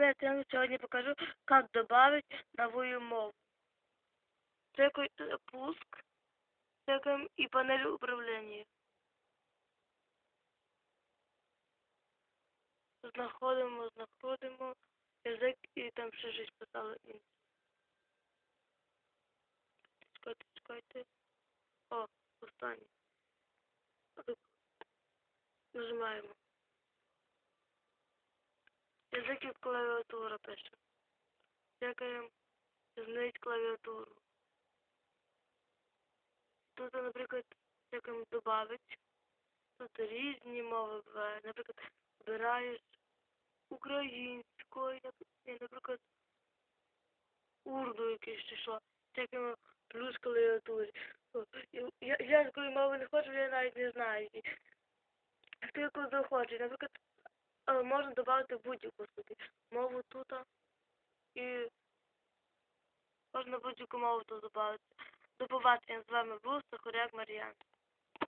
Я вам сегодня покажу, как добавить новую мову. Цикайте пуск, цикаем и панель управления. Знаходимо, знаходимо язик і там ще щось писали інше. Чекайте, чекайте. О, останнє. Нажимаємо. Язик і клавіатура пише. Чекаємо, знайти клавіатуру. Тут, наприклад, чекаємо добавить. Тут різні мови бувають. Наприклад, вибираєш українською, наприклад, урду якийсь чи що. Чекаємо плюс клавіатурі. Я, я такої мови не хочу, я навіть не знаю. Хто яку захоче. Наприклад, можна додати будь-яку собі мову тут і можна будь-яку мову тут додати. До побачення з вами був Сахуряк Мар'ян.